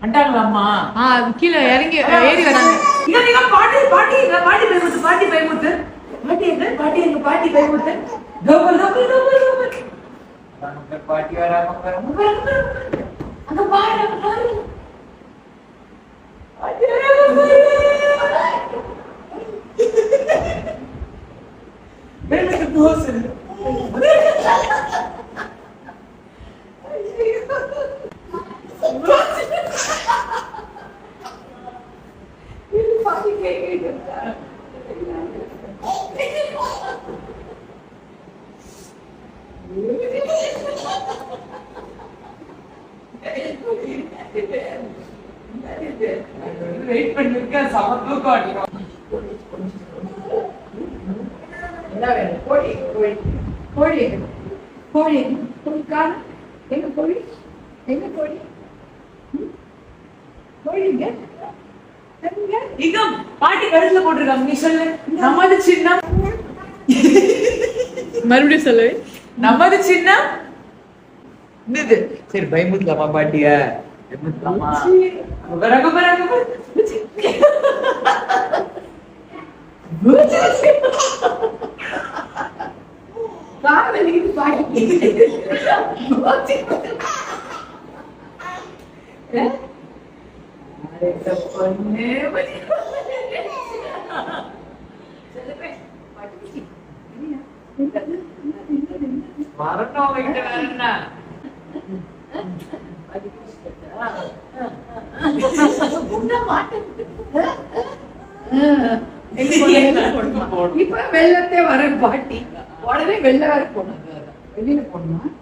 வந்துட்டாங்களாம்மா ஆ கீழே இறங்கி ஏறி வராங்க. இங்க நீங்க பாட்டி பாட்டி பாட்டி பயமுத்து பாட்டி பயமுத்து பாட்டி எங்க? பாட்டி எங்க? பாட்டி பயமுத்து டபுள் டபுள் டபுள் டபுள் பாட்டி வராம அங்க பாரு பாரு பாட்டி வராம பயமுத்து தோசை பாட்டி கேட்க வெயிட் பண்ணிருக்கேன் சம தூக்கம் அடிக்கும் என்ன வேணும்? கோழி கோழி கோழி? கோழி எங்க? கோழி காண எங்க கோழி எங்க கோழி ம்? இங்க பாட்டி கழுத்துல போட்டிருக்காங்க. நீ சொல்லு. நமது சின்னம். மறுபடியும் சொல்லு. நமது சின்னம். என்னது? சரி பயமுத்தலாமா பாட்டிய? பாட்டி. வரட்டும் வேற என்ன இப்ப வெள்ளத்தே வர பாட்டி. உடனே வெள்ள வர போன வெளியில போடணும்